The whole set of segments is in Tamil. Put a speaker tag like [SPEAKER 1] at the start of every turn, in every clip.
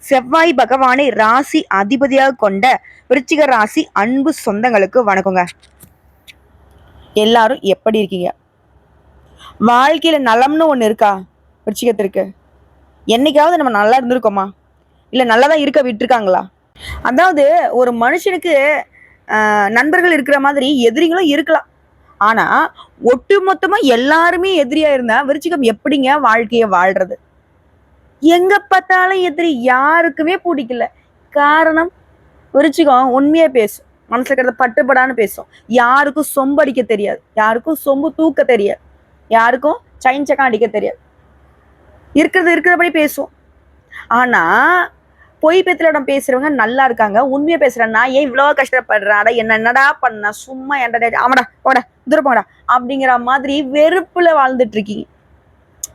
[SPEAKER 1] செவ்வாய் பகவானை ராசி அதிபதியாக கொண்ட விருச்சிக ராசி அன்பு சொந்தங்களுக்கு வணக்கங்க. எல்லாரும் எப்படி இருக்கீங்க? வாழ்க்கையில நலம்னு ஒன்று இருக்கா விருச்சிகத்திற்கு? என்னைக்காவது நம்ம நல்லா இருந்திருக்கோமா? இல்லை நல்லா தான் இருக்க விட்டுருக்காங்களா? அதாவது ஒரு மனுஷனுக்கு ஆஹ், நண்பர்கள் இருக்கிற மாதிரி எதிரிகளும் இருக்கலாம். ஆனா ஒட்டுமொத்தமாக எல்லாருமே எதிரியா இருந்தா விருச்சிகம் எப்படிங்க வாழ்க்கையை வாழ்கிறது எங்க பார்த்தாலும் எதிரி யாருக்குமே பிடிக்கல. காரணம் விருச்சிகம் உண்மையா பேசும். மனசுல இருக்கிறத பட்டுப்படான்னு பேசும். யாருக்கும் சொம்பு அடிக்க தெரியாது. யாருக்கும் சொம்பு தூக்க தெரியாது. யாருக்கும் சைன் சக்கம் அடிக்க தெரியாது. இருக்கிறது இருக்கிறபடி பேசும் ஆனா பொய் பேத்திலிடம் பேசுறவங்க நல்லா இருக்காங்க. உண்மையா பேசுறேன் நான் ஏன் இவ்வளோ கஷ்டப்படுறாடா என்ன என்னடா பண்ண? சும்மா என்டர்டைன் ஆமாடா போடா தூரம் போடா. அப்படிங்கிற மாதிரி வெறுப்புல வாழ்ந்துட்டு இருக்கீங்க.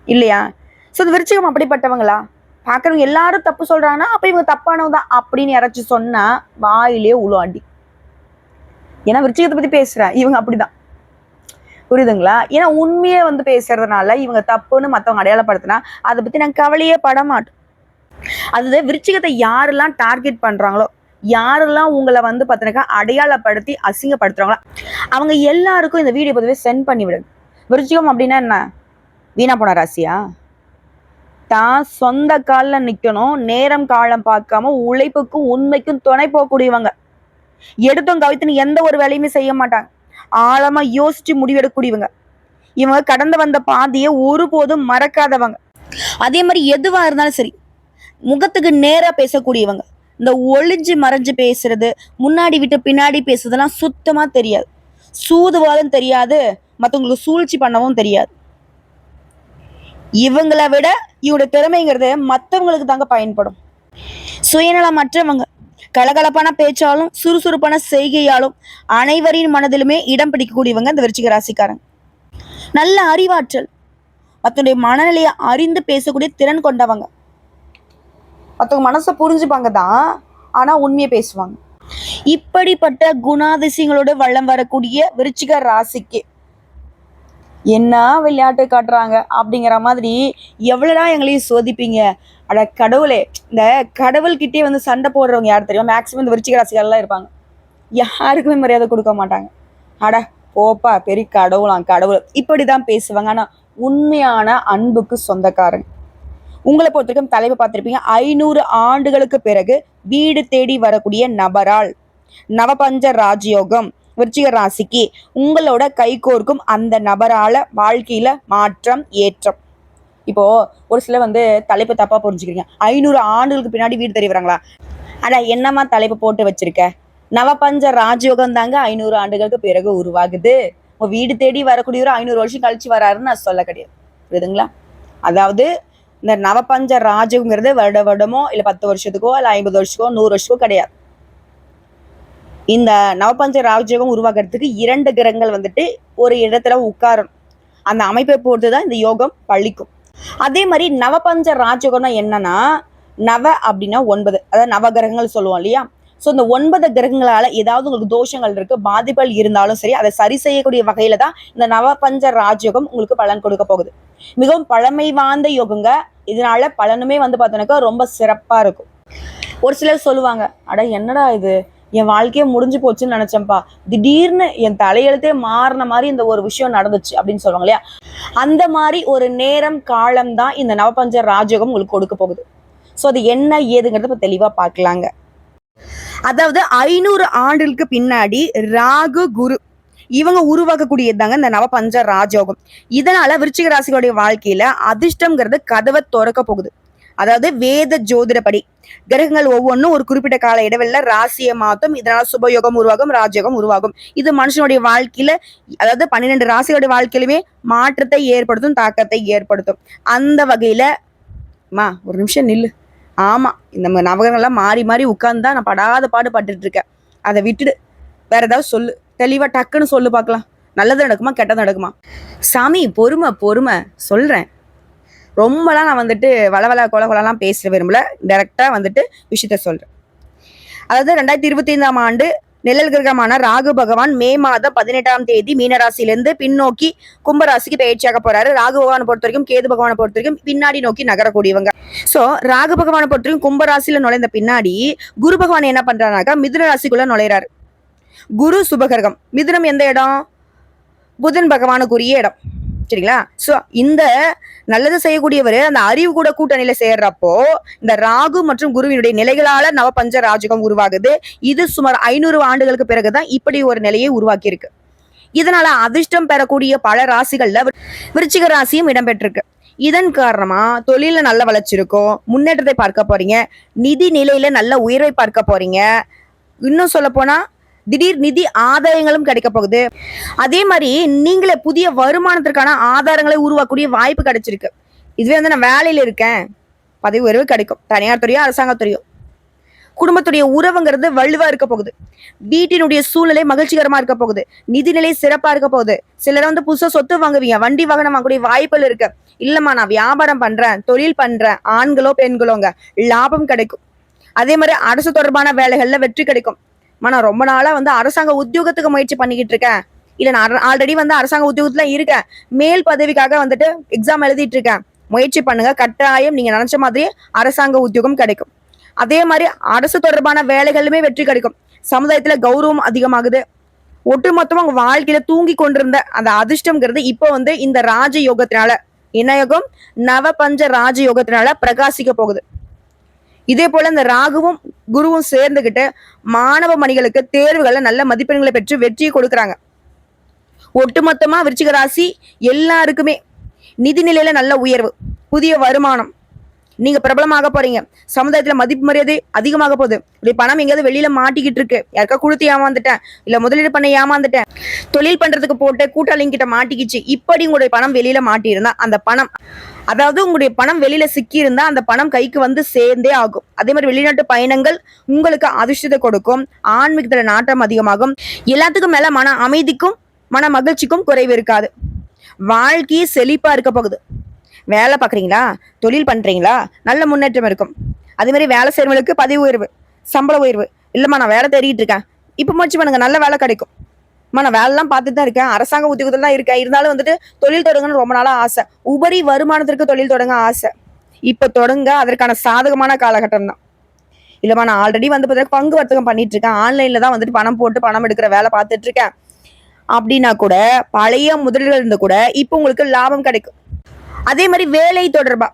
[SPEAKER 1] இல்லையா? ஸோ இந்த விருச்சிகம் அப்படிப்பட்டவங்களா? பார்க்குறவங்க எல்லாரும் தப்பு சொல்கிறாங்கன்னா அப்போ இவங்க தப்பானவங்க தான் அப்படின்னு யாராச்சும் சொன்னால் வாயிலே உழு அடி ஏன்னா விருச்சிகத்தை பற்றி பேசுகிறேன் இவங்க அப்படிதான். புரியுதுங்களா? ஏன்னா உண்மையை வந்து பேசுறதுனால இவங்க தப்புன்னு மற்றவங்க அடையாளப்படுத்தினா அதை பற்றி நான் கவலையே பட மாட்டோம். அது விருச்சிகத்தை யாரெல்லாம் டார்கெட் பண்ணுறாங்களோ யாரெல்லாம் உங்களை வந்து பார்த்தீங்கன்னாக்கா அடையாளப்படுத்தி அசிங்கப்படுத்துறாங்களோ அவங்க எல்லாருக்கும் இந்த வீடியோ பதிவே சென்ட் பண்ணி விடுங்க விருச்சிகம் அப்படின்னா என்ன? வீணா போன ராசியா? தான் சொந்த காலில் நிற்கணும் நேரம் காலம் பார்க்காம உழைப்புக்கும் உண்மைக்கும் துணை போகக்கூடியவங்க. எடுத்தும் கவித்துன்னு எந்த ஒரு வேலையுமே செய்ய மாட்டாங்க. ஆழமா யோசிச்சு முடிவெடுக்கக்கூடியவங்க. இவங்க கடந்து வந்த பாதையை ஒருபோதும் மறக்காதவங்க. அதே மாதிரி எதுவா இருந்தாலும் சரி முகத்துக்கு நேரா பேசக்கூடியவங்க. இந்த ஒளிஞ்சு மறைஞ்சு பேசுறது முன்னாடி விட்டு பின்னாடி பேசுறதெல்லாம் சுத்தமா தெரியாது. சூதுவாதம் தெரியாது மற்றவங்களுக்கு சூழ்ச்சி பண்ணவும் தெரியாது. இவங்களை விட இவங்களோட திறமைங்கிறது மற்றவங்களுக்கு தாங்க பயன்படும். சுயநலமற்றவங்க கலகலப்பான பேச்சாலும் சுறுசுறுப்பான செய்கையாலும் அனைவரின் மனதிலுமே இடம் பிடிக்கக்கூடியவங்க இந்த விருச்சிக ராசிக்காரங்க. நல்ல அறிவாற்றல் மற்றவங்களுடைய மனநிலையை அறிந்து பேசக்கூடிய திறன் கொண்டவங்க. மற்றவங்க மனசை புரிஞ்சுப்பாங்க தான் ஆனால் உண்மையை பேசுவாங்க. இப்படிப்பட்ட குணாதிசயங்களோடு வளம் வரக்கூடிய விருச்சிக ராசிக்கு என்ன விளையாட்டு காட்டுறாங்க அப்படிங்கிற மாதிரி எவ்வளோடா எங்களையும் சோதிப்பீங்க? அட கடவுளே இந்த கடவுள்கிட்டே வந்து சண்டை போடுறவங்க யார் தெரியும்? மேக்ஸிமம் இந்த விருச்சிக ராசிகள்லாம் இருப்பாங்க. யாருக்குமே மரியாதை கொடுக்க மாட்டாங்க. அட போப்பா பெரிய கடவுளாம் கடவுள். இப்படி தான் பேசுவாங்க. ஆனால் உண்மையான அன்புக்கு சொந்தக்காரங்க. உங்களை பொறுத்த வரைக்கும் பார்த்துருப்பீங்க. ஐநூறு ஆண்டுகளுக்கு பிறகு வீடு தேடி வரக்கூடிய நபரால். நவபஞ்ச ராஜயோகம். விருச்சிக ராசிக்கு உங்களோட கைகோர்க்கும் அந்த நபரால வாழ்க்கையில மாற்றம் ஏற்றம். இப்போ ஒரு சிலர் வந்து தலைப்பு தப்பா புரிஞ்சுக்கிறீங்க. ஐநூறு ஆண்டுகளுக்கு பின்னாடி வீடு தேடி வராங்களா அட என்னம்மா தலைப்பு போட்டு வச்சிருக்க? நவபஞ்ச ராஜயோகம் தாங்க ஐநூறு ஆண்டுகளுக்கு பிறகு உருவாகுது. உங்க வீடு தேடி வரக்கூடியவர் ஐநூறு வருஷம் கழிச்சு வராருன்னு நான் சொல்ல கிடையாது. புரியுதுங்களா? அதாவது இந்த நவபஞ்ச ராஜங்கிறது வருட வருடமோ இல்லை பத்து வருஷத்துக்கோ இல்லை ஐம்பது வருஷத்துக்கோ நூறு வருஷத்துக்கோ கிடையாது. இந்த நவபஞ்ச ராஜயோகம் உருவாக்குறதுக்கு இரண்டு கிரகங்கள் வந்துட்டு ஒரு இடத்துல உட்காரணும். அந்த அமைப்பை பொறுத்து தான் இந்த யோகம் பழிக்கும். அதே மாதிரி நவபஞ்ச ராஜயோகம்னா என்னன்னா நவ அப்படின்னா ஒன்பது. அதாவது நவகிரகங்கள் சொல்லுவோம் இல்லையா? ஸோ இந்த ஒன்பது கிரகங்களால் ஏதாவது உங்களுக்கு தோஷங்கள் இருக்குது பாதிப்புகள் இருந்தாலும் சரி அதை சரி செய்யக்கூடிய வகையில் தான் இந்த நவபஞ்ச ராஜயோகம் உங்களுக்கு பலன் கொடுக்க போகுது. மிகவும் பழமை வாய்ந்த யோகங்க. இதனால பலனுமே வந்து பார்த்தோன்னாக்கா ரொம்ப சிறப்பாக இருக்கும். ஒரு சிலர் சொல்லுவாங்க அட என்னடா இது? என் வாழ்க்கையே முடிஞ்சு போச்சுன்னு நினைச்சேன்ப்பா. திடீர்னு என் தலையெழுத்தே மாறின மாதிரி இந்த ஒரு விஷயம் நடந்துச்சு அப்படின்னு சொல்லுவாங்க இல்லையா? அந்த மாதிரி ஒரு நேரம் காலம் தான் இந்த நவபஞ்ச ராஜயோகம் உங்களுக்கு கொடுக்க போகுது. ஸோ அது என்ன ஏதுங்கிறத இப்போ தெளிவாக பார்க்கலாங்க. அதாவது ஐநூறு ஆண்டுகளுக்கு பின்னாடி ராகு குரு இவங்க உருவாக்கக்கூடியதுதாங்க இந்த நவபஞ்ச ராஜயோகம். இதனால விருச்சிக ராசிகளுடைய வாழ்க்கையில அதிர்ஷ்டம்ங்கிறது கதவை திறக்க போகுது. அதாவது வேத ஜோதிடப்படி. கிரகங்கள் ஒவ்வொன்றும் ஒரு குறிப்பிட்ட கால இடைவெளியில ராசியை மாத்தும். இதனால சுபயோகம் உருவாகும் ராஜயோகம் உருவாகும். இது மனுஷனுடைய வாழ்க்கையில அதாவது பன்னிரெண்டு ராசிகளுடைய வாழ்க்கையிலுமே மாற்றத்தை ஏற்படுத்தும் தாக்கத்தை ஏற்படுத்தும். அந்த வகையில மா ஒரு நிமிஷம் நில்லு. ஆமா இந்த நவகரங்கள்லாம் மாறி மாறி உட்கார்ந்து தான் நான் படாத பாடு பட்டுட்டு இருக்கேன் அதை விட்டுடு. வேற ஏதாவது சொல்லு. தெளிவா டக்குன்னு சொல்லு பார்க்கலாம். நல்லது நடக்குமா கெட்டது நடக்குமா? சாமி பொறுமை பொறுமை. சொல்றேன். ரொம்பலாம் நான் வந்துட்டு வளவள கொல கொலலாம் பேச விரும்பல. டைரக்டா வந்துட்டு விஷயத்த சொல்றேன். அதாவது ரெண்டாயிரத்தி இருபத்தி ஐந்தாம் ஆண்டு நிழல் கிரகமான ராகு பகவான் மே மாதம் பதினெட்டாம் தேதி மீனராசியிலிருந்து பின்னோக்கி கும்பராசிக்கு பயிற்சியாக போறாரு. ராகு பகவானை பொறுத்த வரைக்கும் கேது பகவானை பொறுத்த வரைக்கும் பின்னாடி நோக்கி நகரக்கூடியவங்க. சோ ராகு பகவானை பொறுத்த வரைக்கும் கும்பராசியில நுழைந்த பின்னாடி குரு பகவான் என்ன பண்றாருனாக்கா மிதுன ராசிக்குள்ள நுழைறாரு குரு சுபகிரகம். மிதுனம் எந்த இடம்? புதன் பகவானுக்குரிய இடம். சரிங்களா? சோ இந்த நல்லது செய்யக்கூடியவர் அந்த அறிவு கூட கூட்டணியில சேர்றப்போ இந்த ராகு மற்றும் குருவினுடைய நிலைகளால நவபஞ்ச ராஜகம் உருவாகுது. இது சுமார் ஐநூறு ஆண்டுகளுக்கு பிறகுதான் இப்படி ஒரு நிலையை உருவாக்கி இருக்கு இதனால அதிர்ஷ்டம் பெறக்கூடிய பல ராசிகள்ல விரு- விருச்சிக ராசியும் இடம்பெற்றிருக்கு. இதன் காரணமா தொழில நல்ல வளர்ச்சி இருக்கும். முன்னேற்றத்தை பார்க்க போறீங்க. நிதி நிலையில நல்ல உயர்வை பார்க்க போறீங்க. இன்னும் சொல்ல போனா திடீர் நிதி ஆதாயங்களும் கிடைக்க போகுது. அதே மாதிரி நீங்களே புதிய வருமானத்திற்கான ஆதாரங்களை உருவாக்கக்கூடிய வாய்ப்பு கிடைச்சிருக்கு. இதுவே வந்து நான் வேலையில் இருக்கேன். பதவி உயர்வு கிடைக்கும். தனியார் துறையோ அரசாங்கத்துறையோ குடும்பத்துடைய உறவுங்கிறது வலுவா இருக்க போகுது. வீட்டினுடைய சூழ்நிலை மகிழ்ச்சிகரமா இருக்க போகுது. நிதிநிலை சிறப்பா இருக்க போகுது. சிலர் வந்து புதுசா சொத்து வாங்குவீங்க. வண்டி வாகனம் வாங்கக்கூடிய வாய்ப்புகள் இருக்கு. இல்லம்மா நான் வியாபாரம் பண்றேன் தொழில் பண்றேன் ஆண்களோ பெண்களோங்க லாபம் கிடைக்கும். அதே மாதிரி அரசு தொடர்பான வேலைகள்ல வெற்றி கிடைக்கும். நான் ரொம்ப நாளா வந்து அரசாங்க உத்தியோகத்துக்கு முயற்சி பண்ணிக்கிட்டு இருக்கேன். இல்ல நான் ஆல்ரெடி வந்து அரசாங்க உத்தியோகத்துல இருக்கேன். மேல் பதவிக்காக வந்துட்டு எக்ஸாம் எழுதிட்டு இருக்கேன். முயற்சி பண்ணுங்க. கட்டாயம் நீங்க நினைச்ச மாதிரி அரசாங்க உத்தியோகம் கிடைக்கும். அதே மாதிரி அரசு தொடர்பான வேலைகளுமே வெற்றி கிடைக்கும். சமுதாயத்துல கௌரவம் அதிகமாகுது. ஒட்டுமொத்தமா உங்க வாழ்க்கையில தூங்கி கொண்டிருந்த அந்த அதிர்ஷ்டம்ங்கிறது இப்போ வந்து இந்த ராஜ யோகத்தினால நவபஞ்ச ராஜயோகத்தினால பிரகாசிக்க போகுது. இதே போல இந்த ராகுவும் குருவும் சேர்ந்துகிட்டு மாணவ மணிகளுக்கு தேர்வுகளை நல்ல மதிப்பெண்களை பெற்று வெற்றியை கொடுக்குறாங்க. ஒட்டுமொத்தமா விருச்சிக ராசி எல்லாருக்குமே நிதிநிலையில நல்ல உயர்வு புதிய வருமானம் நீங்க பிரபலமாக போறீங்க. சமுதாயத்துல மதிப்பு மரியாதை அதிகமாக போகுது. இப்படி பணம் எங்கேயாவது வெளியில மாட்டிக்கிட்டு இருக்கு. யாருக்கா கொடுத்து ஏமாந்துட்டேன். இல்ல முதலீடு பண்ண ஏமாந்துட்டேன். தொழில் பண்றதுக்கு போட்டு கூட்டாளிங்க கிட்ட மாட்டிக்கிச்சு. இப்படி உங்களுடைய பணம் வெளியில மாட்டியிருந்தா அந்த பணம் அதாவது உங்களுடைய பணம் வெளியில சிக்கி இருந்தா அந்த பணம் கைக்கு வந்து சேர்ந்தே ஆகும். அதே மாதிரி வெளிநாட்டு பயணங்கள் உங்களுக்கு அதிர்ஷ்டத்தை கொடுக்கும். ஆன்மீகத்துல நாட்டம் அதிகமாகும். எல்லாத்துக்கும் மேல மன அமைதிக்கும் மன மகிழ்ச்சிக்கும் குறைவு இருக்காது. வாழ்க்கையே செழிப்பா இருக்க போகுது. வேலை பார்க்குறீங்களா? தொழில் பண்ணுறீங்களா நல்ல முன்னேற்றம் இருக்கும். அதேமாரி வேலை செய்கிறவங்களுக்கு பதவி உயர்வு சம்பள உயர்வு. இல்லைம்மா நான் வேலை தேடிட்டு இருக்கேன். இப்போ முயற்சி பண்ணுங்கள் நல்ல வேலை கிடைக்கும். அம்மா நான் வேலைலாம் பார்த்துட்டு தான் இருக்கேன். அரசாங்க உத்தியோகத்தில் தான் இருக்கேன். இருந்தாலும் வந்துட்டு தொழில் தொடங்கணும்னு ரொம்ப நாளாக ஆசை. உபரி வருமானத்திற்கு தொழில் தொடங்க ஆசை. இப்போ தொடங்க அதற்கான சாதகமான காலகட்டம் தான் இல்லைம்மா நான் ஆல்ரெடி வந்து பார்த்தீங்கன்னா பங்கு வர்த்தகம் பண்ணிட்டு இருக்கேன். ஆன்லைனில் தான் வந்துட்டு பணம் போட்டு பணம் எடுக்கிற வேலை பார்த்துட்டு இருக்கேன். அப்படின்னா கூட பழைய முதலீடுகள் இருந்து கூட இப்போ உங்களுக்கு லாபம் கிடைக்கும். அதே மாதிரி வேலை தொடர்பா.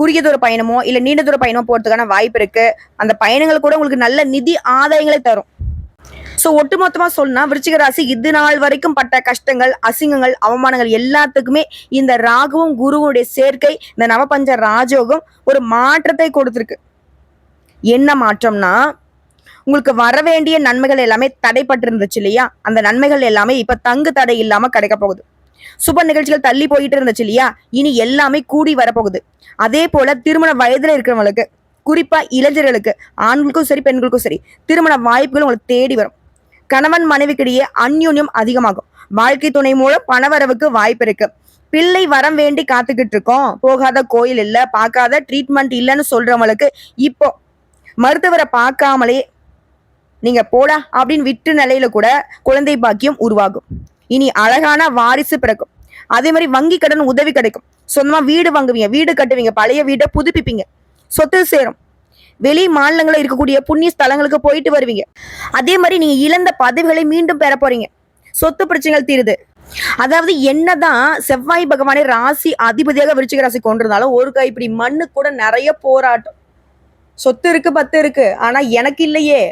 [SPEAKER 1] குறுகிய தூர பயணமோ இல்ல நீண்ட தூர பயணமோ போறதுக்கான வாய்ப்பு இருக்கு. அந்த பயணங்கள் கூட உங்களுக்கு நல்ல நிதி ஆதாயங்களை தரும். ஸோ ஒட்டுமொத்தமா சொன்னால் விருச்சிக ராசி இது நாள் வரைக்கும் பட்ட கஷ்டங்கள் அசிங்கங்கள் அவமானங்கள் எல்லாத்துக்குமே இந்த ராகுவும் குருவுடைய சேர்க்கை இந்த நவபஞ்ச ராஜோகம் ஒரு மாற்றத்தை கொடுத்துருக்கு. என்ன மாற்றம்னா உங்களுக்கு வர வேண்டிய நன்மைகள் எல்லாமே தடைப்பட்டு இருந்துச்சு இல்லையா? அந்த நன்மைகள் எல்லாமே இப்ப தங்கு தடை இல்லாம கிடைக்க போகுது. சுப நிகழ்ச்சிகள் தள்ளி போயிட்டு இருந்துச்சு இல்லையா? இனி எல்லாமே கூடி வரப்போகுது. அதே போல திருமண வயதுல இருக்கிறவங்களுக்கு குறிப்பா இளைஞர்களுக்கு ஆண்களுக்கும் சரி பெண்களுக்கும் சரி திருமண வாய்ப்புகள் உங்களுக்கு தேடி வரும். கணவன் மனைவிக்கிடையே அந்யூன்யம் அதிகமாகும். வாழ்க்கை துணை மூலம் பணவரவுக்கு வாய்ப்பு இருக்கு. பிள்ளை வரம் வேண்டி காத்துக்கிட்டு இருக்கோம். போகாத கோயில் இல்ல பார்க்காத ட்ரீட்மெண்ட் இல்லைன்னு சொல்றவங்களுக்கு இப்போ மருத்துவரை பார்க்காமலே நீங்க போடா அப்படின்னு விட்டு நிலையில கூட குழந்தை பாக்கியம் உருவாகும். இனி அழகான வாரிசு பிறக்கும். அதே மாதிரி வங்கி கடன் உதவி கிடைக்கும். சொந்தமா வீடு வாங்குவீங்க வீடு கட்டுவீங்க பழைய வீட்டை புதுப்பிப்பீங்க. சொத்து சேரும். வெளி மாநிலங்களில் இருக்கக்கூடிய புண்ணிய ஸ்தலங்களுக்கு போயிட்டு வருவீங்க. அதே மாதிரி நீங்க இழந்த பதவிகளை மீண்டும் பெற போறீங்க. சொத்து பிரச்சனைகள் தீருது. அதாவது என்னதான் செவ்வாய் பகவானை ராசி அதிபதியாக விருச்சிக ராசி கொண்டிருந்தாலும் ஒரு கைப்பிடி மண்ணு கூட நிறைய போராட்டம். சொத்து இருக்கு பத்து இருக்கு. ஆனா எனக்கு இல்லையே.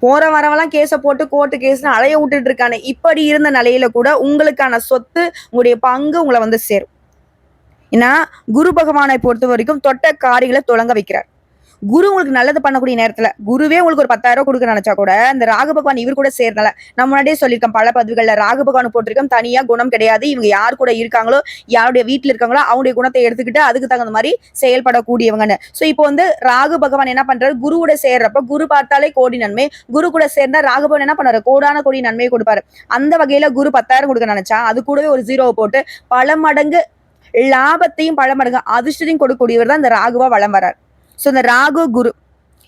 [SPEAKER 1] போற வரவெல்லாம் கேஸை போட்டு கோர்ட்டு கேஸ்னு அலைய விட்டுட்டு இருக்கானே. இப்படி இருந்த நிலையில கூட உங்களுக்கான சொத்து உங்களுடைய பங்கு உங்களை வந்து சேரும். ஏன்னா குரு பகவானை பொறுத்த வரைக்கும் தொட்ட காரிகளை தொடங்க வைக்கிறார். குரு உங்களுக்கு நல்லது பண்ணக்கூடிய நேரத்துல குருவே உங்களுக்கு ஒரு பத்தாயிரம் ரூபாய் கொடுக்க நினைச்சா கூட இந்த ராகு பகவான் இவர் கூட சேர்னால நம்ம முன்னாடியே சொல்லியிருக்கோம் பல பதவிகள்ல ராகு பகவான் போட்டிருக்கோம் தனியா குணம் கிடையாது இவங்க யார் கூட இருக்காங்களோ யாருடைய வீட்டுல இருக்காங்களோ அவங்களுடைய குணத்தை எடுத்துக்கிட்டு அதுக்கு தகுந்த மாதிரி செயல்படக்கூடியவங்கன்னு. சோ இப்போ வந்து ராகு பகவான் என்ன பண்றாரு? குருவோட சேர்றப்ப குரு பார்த்தாலே கோடி நன்மை குரு கூட சேர்ந்தா ராகு பகவான் என்ன பண்ணாரு கோடான கோடி நன்மையை கொடுப்பாரு. அந்த வகையில குரு பத்தாயிரம் கொடுக்க நினைச்சா அது கூடவே ஒரு ஜீரோவை போட்டு பல மடங்கு லாபத்தையும் பல மடங்கு அதிர்ஷ்டத்தையும் கொடுக்கக்கூடியவர் தான் இந்த ராகுவா வளம் வரார் ஸோ இந்த ராகு குரு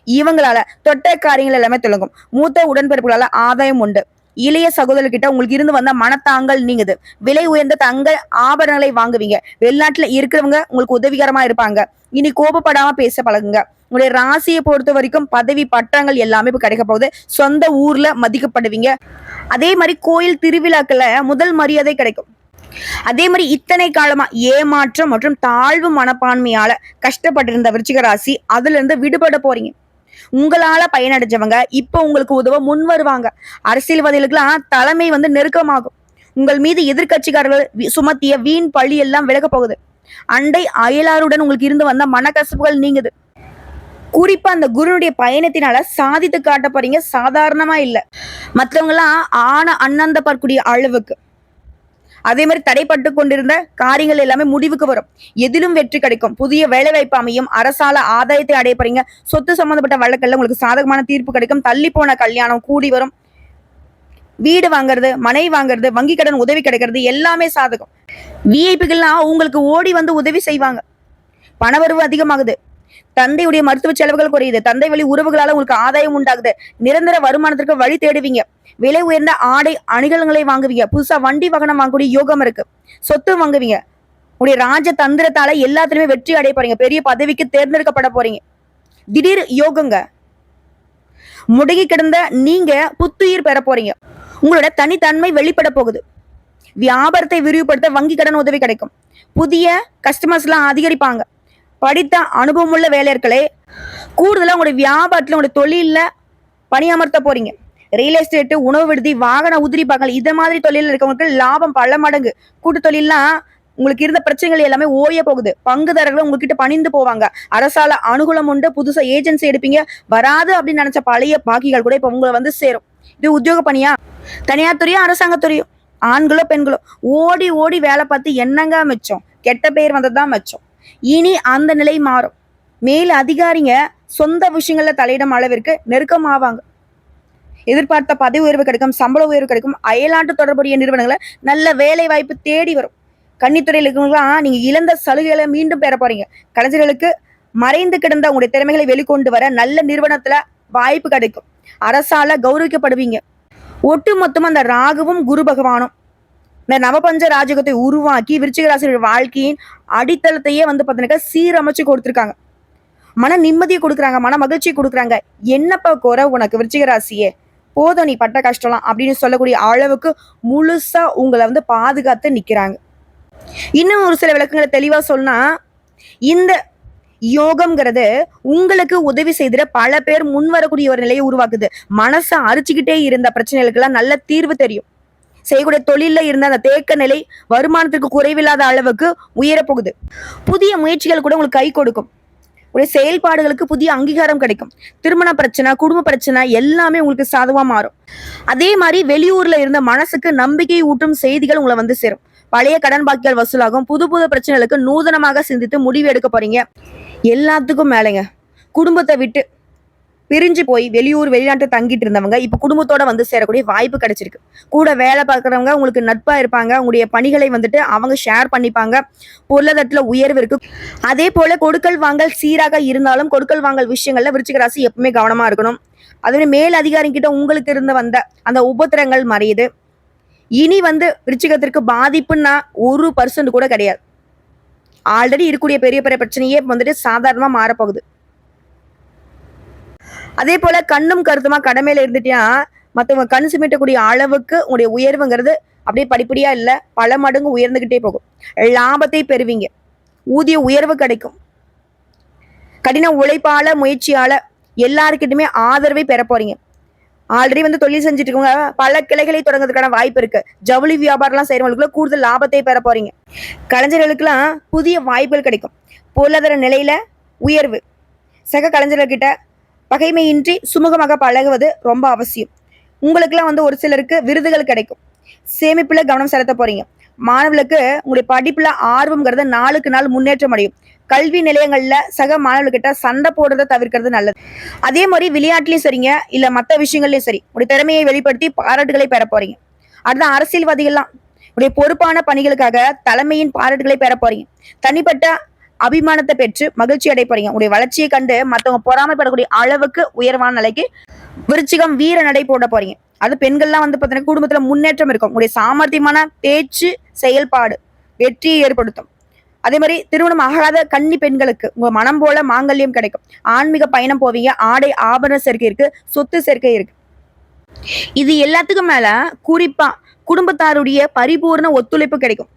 [SPEAKER 1] இவங்களால தொட்ட காரியங்கள் எல்லாமே தொடங்கும் மூத்த உடன்பிறப்புகளால ஆதாயம் உண்டு. இளைய சகோதரர்கிட்ட உங்களுக்கு இருந்து வந்த மனத்தாங்கல் நீங்குது. விலை உயர்ந்த தங்க ஆபரணங்களை வாங்குவீங்க. வெளிநாட்டுல இருக்கிறவங்க உங்களுக்கு உதவிகரமா இருப்பாங்க. இனி கோபப்படாம பேச பழகுங்க. உங்களுடைய ராசியை பொறுத்த வரைக்கும் பதவி பட்டங்கள் எல்லாமே இப்ப கிடைக்க போகுது. சொந்த ஊர்ல மதிக்கப்படுவீங்க. அதே மாதிரி கோயில் திருவிழாக்கள்ல முதல் மரியாதை கிடைக்கும். அதே மாதிரி இத்தனை காலமா ஏமாற்றம் மற்றும் தாழ்வு மனப்பான்மையால கஷ்டப்பட்டிருந்த விருச்சிக ராசி அதுல இருந்து விடுபட போறீங்க. உங்களால பயனடைஞ்சவங்க இப்ப உங்களுக்கு உதவ முன் வருவாங்க. அரசியல்வாதிகளுக்கெல்லாம் தலைமை வந்து நெருக்கமாகும். உங்கள் மீது எதிர்கட்சிக்காரர்கள் சுமத்திய வீண் பழி எல்லாம் விலக போகுது. அண்டை அயலாருடன் உங்களுக்கு இருந்து வந்த மனக்கசப்புகள் நீங்குது. குறிப்பா அந்த குருனுடைய பயணத்தினால சாதித்து காட்ட போறீங்க சாதாரணமா இல்ல. மத்தவங்க எல்லாம் ஆன அண்ணந்த பார்க்கக்கூடிய அளவுக்கு. அதே மாதிரி தடைப்பட்டு கொண்டிருந்த காரியங்கள் எல்லாமே முடிவுக்கு வரும். எதிலும் வெற்றி கிடைக்கும். புதிய வேலை வாய்ப்பு அமையும். அரசால ஆதாயத்தை அடைய போறீங்க. சொத்து சம்பந்தப்பட்ட வழக்கல்ல உங்களுக்கு சாதகமான தீர்ப்பு கிடைக்கும். தள்ளி போன கல்யாணம் கூடி வரும். வீடு வாங்குறது மனை வாங்குறது வங்கி கடன் உதவி கிடைக்கிறது எல்லாமே சாதகம். விஐபிகள்லாம் உங்களுக்கு ஓடி வந்து உதவி செய்வாங்க. பணவரவு அதிகமாகுது. தந்தையுடைய மருத்துவ செலவுகள் குறையுது. தந்தை வழி உறவுகளால உங்களுக்கு ஆதாயம் உண்டாகுது. நிரந்தர வருமானத்திற்கு வழி தேடுவீங்க. விலை உயர்ந்த ஆடை அணிகலன்களை வாங்குவீங்க. புதுசா வண்டி வாகனம் வாங்கக்கூடிய யோகம் இருக்கு. சொத்து வாங்குவீங்க. உடைய ராஜ தந்திரத்தால எல்லாத்துலயுமே வெற்றி அடைய போறீங்க. பெரிய பதவிக்கு தேர்ந்தெடுக்கப்பட போறீங்க. திடீர் யோகங்க. முடங்கி கிடந்த நீங்க புத்துயிர் பெற போறீங்க. உங்களோட தனித்தன்மை வெளிப்பட போகுது. வியாபாரத்தை விரிவுபடுத்த வங்கி கடன் உதவி கிடைக்கும். புதிய கஸ்டமர்ஸ் எல்லாம் அதிகரிப்பாங்க. படித்த அனுபவமுள்ள வேலையர்களை கூடுதலாக உங்களுடைய வியாபாரத்தில் உங்களுடைய தொழிலில் பணியமர்த்த போறீங்க. ரியல் எஸ்டேட் உணவு விடுதி வாகன உதிரி பாகங்கள் இதை மாதிரி தொழிலில் இருக்கவங்களுக்கு லாபம் பல மடங்கு. கூட்டு தொழிலாம் உங்களுக்கு இருந்த பிரச்சனைகள் எல்லாமே ஓய போகுது. பங்குதாரர்கள் உங்ககிட்ட பணிந்து போவாங்க. அரசால அனுகூலம் உண்டு புதுசா ஏஜென்சி எடுப்பீங்க. வராது அப்படின்னு நினைச்ச பழைய பாக்கிகள் கூட இப்ப உங்களை வந்து சேரும். இது உத்தியோக பணியா? தனியார் துறையும் அரசாங்கத்துறையும் ஆண்களோ பெண்களோ? ஓடி ஓடி வேலை பார்த்து என்னங்க மிச்சம்? கெட்ட பேர் வந்ததுதான் மிச்சம். இனி அந்த நிலை மாறும். மேல் அதிகாரிங்க சொந்த விஷயங்கள்ல தலையிடும் அளவிற்கு நெருக்கமாவாங்க. எதிர்பார்த்த பதவி உயர்வு கிடைக்கும் சம்பள உயர்வு கிடைக்கும் அயலாண்டு தொடர்புடைய நிறுவனங்களை நல்ல வேலை வாய்ப்பு தேடி வரும். கன்னித்துறையில் இருக்கிறவங்களாம் நீங்க இழந்த சலுகைகளை மீண்டும் பெற போறீங்க. கலைஞர்களுக்கு மறைந்து கிடந்த உங்களுடைய திறமைகளை வெளிக்கொண்டு வர நல்ல நிறுவனத்துல வாய்ப்பு கிடைக்கும். அரசால கௌரவிக்கப்படுவீங்க. ஒட்டுமொத்தம் அந்த ராகுவும் குரு பகவானும் இந்த நவபஞ்ச ராஜகத்தை உருவாக்கி விருச்சிகராசியோட வாழ்க்கையின் அடித்தளத்தையே வந்து பார்த்தீங்கன்னா சீரமைச்சு கொடுத்துருக்காங்க. மன நிம்மதியை கொடுக்குறாங்க மன மகிழ்ச்சியை கொடுக்குறாங்க. என்னப்பா குறை உனக்கு விருச்சிகராசியே? போதும் நீ பட்ட கஷ்டம்லாம் அப்படின்னு சொல்லக்கூடிய அளவுக்கு முழுசா உங்களை வந்து பாதுகாத்து நிக்கிறாங்க. இன்னும் ஒரு சில விளக்கங்களை தெளிவா சொன்னா இந்த யோகம்ங்கிறது உங்களுக்கு உதவி செய்திட பல பேர் முன் வரக்கூடிய ஒரு நிலையை உருவாக்குது. மனசை அரிச்சுக்கிட்டே இருந்த பிரச்சனைகளுக்கெல்லாம் நல்ல தீர்வு தெரியும். செய்யக்கூடிய தொழிலில் இருந்த அந்த தேக்க நிலை வருமானத்திற்கு குறைவில்லாத அளவுக்கு உயரப்போகுது. புதிய முயற்சிகள் கூட உங்களுக்கு கை கொடுக்கும். உடைய செயல்பாடுகளுக்கு புதிய அங்கீகாரம் கிடைக்கும். திருமண பிரச்சனை குடும்ப பிரச்சனை எல்லாமே உங்களுக்கு சாதகமா மாறும். அதே மாதிரி வெளியூர்ல இருந்த மனசுக்கு நம்பிக்கை ஊட்டும் செய்திகள் உங்களை வந்து சேரும். பழைய கடன் பாக்கிகள் வசூலாகும். புது புது பிரச்சனைகளுக்கு நூதனமாக சிந்தித்து முடிவு எடுக்க போறீங்க. எல்லாத்துக்கும் மேலேங்க. குடும்பத்தை விட்டு பிரிஞ்சு போய் வெளியூர் வெளிநாட்டு தங்கிட்டு இருந்தவங்க இப்ப குடும்பத்தோட வந்து சேரக்கூடிய வாய்ப்பு கிடைச்சிருக்கு. கூட வேலை பார்க்குறவங்க உங்களுக்கு நட்பா இருப்பாங்க. உங்களுடைய பணிகளை வந்துட்டு அவங்க ஷேர் பண்ணிப்பாங்க. பொருளாதாரத்துல உயர்வு இருக்கு. அதே போல கொடுக்கல் வாங்கல் சீராக இருந்தாலும் கொடுக்கல் வாங்கல் விஷயங்கள்ல விருச்சிக ராசி எப்பவுமே கவனமா இருக்கணும். அதுவே மேல் அதிகாரி கிட்ட உங்களுக்கு இருந்து வந்த அந்த உபத்திரங்கள் மறையுது. இனி வந்து விருச்சிகத்திற்கு பாதிப்புன்னா ஒரு பர்சன்ட் கூட கிடையாது. ஆல்ரெடி இருக்கக்கூடிய பெரிய பெரிய பிரச்சனையே வந்துட்டு சாதாரணமா மாறப்போகுது. அதே போல கண்ணும் கருத்துமா கடமையில இருந்துட்டியா மத்தவங்க கண் சிமிட்டக்கூடிய அளவுக்கு உங்களுடைய உயர்வுங்கிறது அப்படியே படிப்படியா இல்ல பல மடங்கு உயர்ந்துகிட்டே போகும். லாபத்தை பெறுவீங்க. ஊதிய உயர்வு கிடைக்கும். கடின உழைப்பால முயற்சியால எல்லாருக்கிட்டுமே ஆதரவை பெற போறீங்க. ஆல்ரெடி வந்து தொழில் செஞ்சுட்டு இருக்கவங்க பல கிளைகளை தொடங்குறதுக்கான வாய்ப்பு இருக்கு. ஜவுளி வியாபாரம்லாம் செய்யறவங்களுக்குள்ள கூடுதல் லாபத்தை பெற போறீங்க. கலைஞர்களுக்கெல்லாம் புதிய வாய்ப்புகள் கிடைக்கும். பொருளாதார நிலையில உயர்வு. சக கலைஞர்கள்கிட்ட பகைமையின்றி சுமூகமாக பழகுவது ரொம்ப அவசியம். உங்களுக்கெல்லாம் வந்து ஒரு சிலருக்கு விருதுகள் கிடைக்கும். சேமிப்புல கவனம் செலுத்த போறீங்க. மாணவர்களுக்கு உங்களுடைய படிப்புல ஆர்வம்ங்கிறது நாளுக்கு நாள் முன்னேற்றம் அடையும். கல்வி நிலையங்கள்ல சக மாணவர்கிட்ட சண்டை போடுறதை தவிர்க்கிறது நல்லது. அதே மாதிரி விளையாட்டுலயும் சரிங்க இல்ல மற்ற விஷயங்கள்லயும் சரி. உங்களுடைய திறமையை வெளிப்படுத்தி பாராட்டுகளை பெற போறீங்க. அடுத்த அரசியல்வாதிகள்லாம். உடைய பொறுப்பான பணிகளுக்காக தலைமையின் பாராட்டுகளை பெற போறீங்க. தனிப்பட்ட அபிமானத்தை பெற்று மகிழ்ச்சி அடைய உங்களுடைய வளர்ச்சியை கண்டு மத்தவங்க பொறாமைப்படக்கூடிய அளவுக்கு உயர்வான நிலைக்கு விருச்சிகம் வீர நடை போட போறீங்க. அது பெண்கள்லாம் வந்து பார்த்தீங்கன்னா குடும்பத்துல முன்னேற்றம் இருக்கும். உங்களுடைய சாமர்த்தியமான பேச்சு செயல்பாடு வெற்றியை ஏற்படுத்தும். அதே மாதிரி திருமணம் ஆகாத கன்னி பெண்களுக்கு உங்க மனம் போல மாங்கல்யம் கிடைக்கும். ஆன்மீக பயணம் போவீங்க. ஆடை ஆபரண சேர்க்கை இருக்கு. சொத்து சேர்க்கை இருக்கு. இது எல்லாத்துக்கும் மேல குறிப்பா குடும்பத்தாருடைய பரிபூர்ண ஒத்துழைப்பு கிடைக்கும்.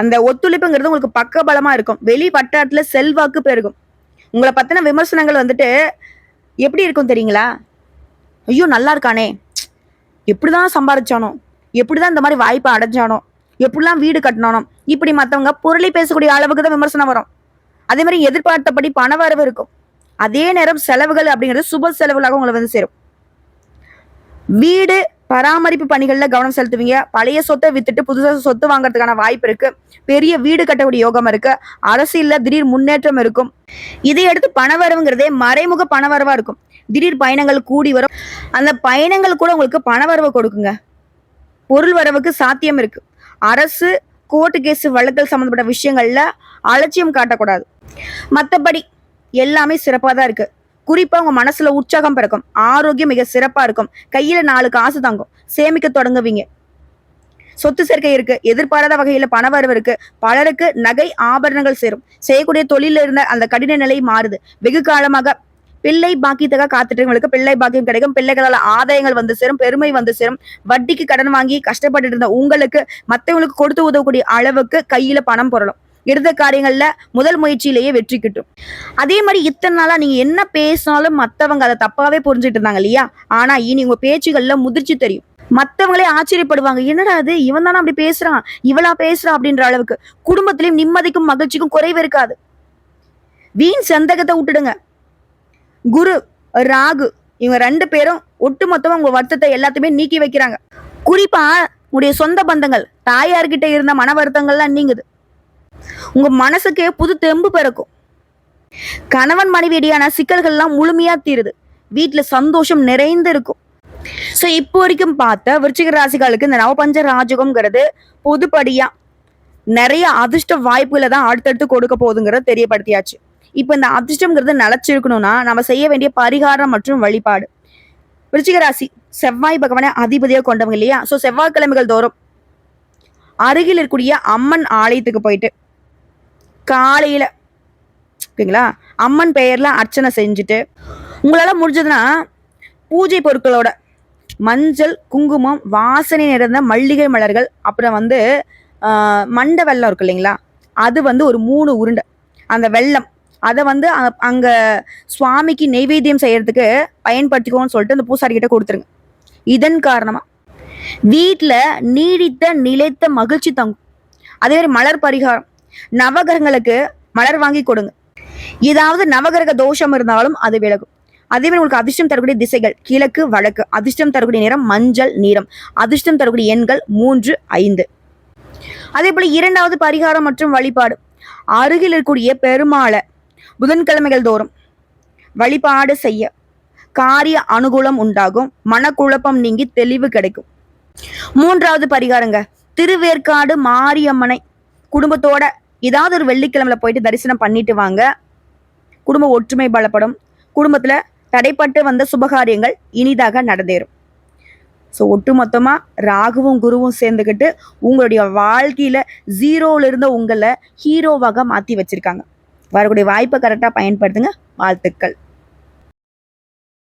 [SPEAKER 1] அந்த ஒத்துழைப்புங்கிறது உங்களுக்கு பக்கபலமா இருக்கும். வெளி வட்டாரத்துல செல்வாக்கு பெருகும். உங்களை பத்தின விமர்சனங்கள் வந்துட்டு எப்படி இருக்கும் தெரியுங்களா? ஐயோ நல்லா இருக்கானே. எப்படிதான் சம்பாதிச்சானோ எப்படிதான் இந்த மாதிரி வாய்ப்பை அடைஞ்சானோ. எப்படிலாம் வீடு கட்டினானோ. இப்படி மற்றவங்க பொருளை பேசக்கூடிய அளவுக்கு தான் விமர்சனம் வரும். அதே மாதிரி எதிர்பார்த்தபடி பண வரவு இருக்கும். அதே நேரம் செலவுகள் அப்படிங்கிறது சுப செலவுகளாக உங்களை வந்து சேரும். வீடு பராமரிப்பு பணிகளில் கவனம் செலுத்துவீங்க. பழைய சொத்தை வித்துட்டு புதுசாக சொத்து வாங்குறதுக்கான வாய்ப்பு இருக்கு. பெரிய வீடு கட்டக்கூடிய யோகம் இருக்கு. அரசியல்ல திடீர் முன்னேற்றம் இருக்கும். இதையடுத்து பணவரவுங்கிறதே மறைமுக பணவரவா இருக்கும். திடீர் பயணங்கள் கூடி வரும். அந்த பயணங்கள் கூட உங்களுக்கு பணவரவை கொடுக்குங்க. பொருள் வரவுக்கு சாத்தியம் இருக்கு. அரசு கோர்ட்டு கேஸ் வழக்கல் சம்மந்தப்பட்ட விஷயங்கள்ல அலட்சியம் காட்டக்கூடாது. மற்றபடி எல்லாமே சிறப்பாக தான் இருக்கு. குறிப்பா உங்க மனசுல உற்சாகம் பிறக்கும். ஆரோக்கியம் மிக சிறப்பா இருக்கும். கையில நாலு காசு தாங்கும். சேமிக்க தொடங்குவீங்க. சொத்து சேர்க்கை இருக்கு. எதிர்பாராத வகையில பணவரவு இருக்கு. பலருக்கு நகை ஆபரணங்கள் சேரும். செய்யக்கூடிய தொழில இருந்த அந்த கடின நிலை மாறுது. வெகு காலமாக பிள்ளை பாக்கியத்துக்காக காத்துட்டு பிள்ளை பாக்கியம் கிடைக்கும். பிள்ளைகளால் ஆதாயங்கள் வந்து சேரும். பெருமை வந்து சேரும். வட்டிக்கு கடன் வாங்கி கஷ்டப்பட்டு இருந்த உங்களுக்கு மற்றவங்களுக்கு கொடுத்து உதவக்கூடிய அளவுக்கு கையில பணம் பொருளும். எடுத்த காரியங்கள்ல முதல் முயற்சியிலேயே வெற்றி கிட்டும். அதே மாதிரி இத்தனை நாளா நீங்க என்ன பேசினாலும் மத்தவங்க அதை தப்பாவே புரிஞ்சுட்டு இருந்தாங்க இல்லையா? ஆனா இனி உங்க பேச்சுகள்ல முதிர்ச்சி தெரியும். மத்தவங்களே ஆச்சரியப்படுவாங்க என்னடா அது இவன் தானே அப்படி பேசுறான். இவளா பேசுறான் அப்படின்ற அளவுக்கு. குடும்பத்திலையும் நிம்மதிக்கும் மகிழ்ச்சிக்கும் குறைவு இருக்காது. வீண் சந்தகத்தை விட்டுடுங்க. குரு ராகு இவங்க ரெண்டு பேரும் ஒட்டுமொத்தமா உங்க வருத்தத்தை எல்லாத்தையுமே நீக்கி வைக்கிறாங்க. குறிப்பா உங்களுடைய சொந்த பந்தங்கள் தாயார்கிட்ட இருந்த மன வருத்தங்கள்லாம் நீங்குது. உங்க மனசுக்கே புது தெம்பு பிறக்கும். கணவன் மனைவியடியான சிக்கல்கள்லாம் முழுமையா தீருது. வீட்டுல சந்தோஷம் நிறைந்து இருக்கும் ஸோ இப்போ வரைக்கும் பார்த்த விருச்சிக ராசிகளுக்கு இந்த நவபஞ்ச ராஜகம்ங்கிறது புதுப்படியா நிறைய அதிர்ஷ்ட வாய்ப்புகளை தான் அடுத்தடுத்து கொடுக்க போகுதுங்கிறத தெரியப்படுத்தியாச்சு. இப்போ இந்த அதிர்ஷ்டம்ங்கிறது நிலச்சிருக்கணும்னா நம்ம செய்ய வேண்டிய பரிகாரம் மற்றும் வழிபாடு. விருச்சிக ராசி செவ்வாய் பகவானை அதிபதியாக கொண்டவங்க இல்லையா? ஸோ செவ்வாய்க்கிழமைகள் தோறும் அருகில் இருக்கக்கூடிய அம்மன் ஆலயத்துக்கு போயிட்டு காலையில் ஓகேங்களா? அம்மன் பெயரில் அர்ச்சனை செஞ்சுட்டு உங்களால் முடிஞ்சதுன்னா பூஜை பொருட்களோட மஞ்சள் குங்குமம் வாசனை நிறைந்த மல்லிகை மலர்கள் அப்புறம் வந்து மண்டை வெல்லம் இருக்கு இல்லைங்களா? அது வந்து ஒரு மூணு உருண்டை. அந்த வெள்ளம் அதை வந்து அங்கே சுவாமிக்கு நெய்வேத்தியம் செய்கிறதுக்கு பயன்படுத்திக்கோன்னு சொல்லிட்டு அந்த பூசாரிக்கிட்ட கொடுத்துருங்க. இதன் காரணமாக வீட்டில் நீடித்த நிலைத்த மகிழ்ச்சி தங்கும். அதே மாதிரி மலர் பரிகாரம். நவகிரகங்களுக்கு மலர் வாங்கி கொடுங்க. ஏதாவது நவகிரக தோஷம் இருந்தாலும் அது விலகும். அதேமாதிரி உங்களுக்கு அதிர்ஷ்டம் தரக்கூடிய திசைகள் கிழக்கு வழக்கு அதிர்ஷ்டம் தரக்கூடிய நிறம் மஞ்சள் நிறம் அதிர்ஷ்டம் தரக்கூடிய எண்கள் மூன்று ஐந்து. அதே போல இரண்டாவது பரிகாரம் மற்றும் வழிபாடு. அருகில் இருக்கக்கூடிய பெருமாளை புதன்கிழமைகள் தோறும் வழிபாடு செய்ய காரிய அனுகூலம் உண்டாகும். மனக்குழப்பம் நீங்கி தெளிவு கிடைக்கும். மூன்றாவது பரிகாரங்க திருவேற்காடு மாரியம்மனை குடும்பத்தோட ஏதாவது ஒரு வெள்ளிக்கிழமையில போயிட்டு தரிசனம் பண்ணிட்டு வாங்க. குடும்ப ஒற்றுமை பலப்படும். குடும்பத்தில் தடைப்பட்டு வந்த சுபகாரியங்கள் இனிதாக நடந்தேறும். ஸோ ஒட்டுமொத்தமாக ராகுவும் குருவும் சேர்ந்துக்கிட்டு உங்களுடைய வாழ்க்கையில் ஜீரோவில் இருந்த உங்களை ஹீரோவாக மாற்றி வச்சுருக்காங்க. வரக்கூடிய வாய்ப்பை கரெக்டாக பயன்படுத்துங்க. வாழ்த்துக்கள்.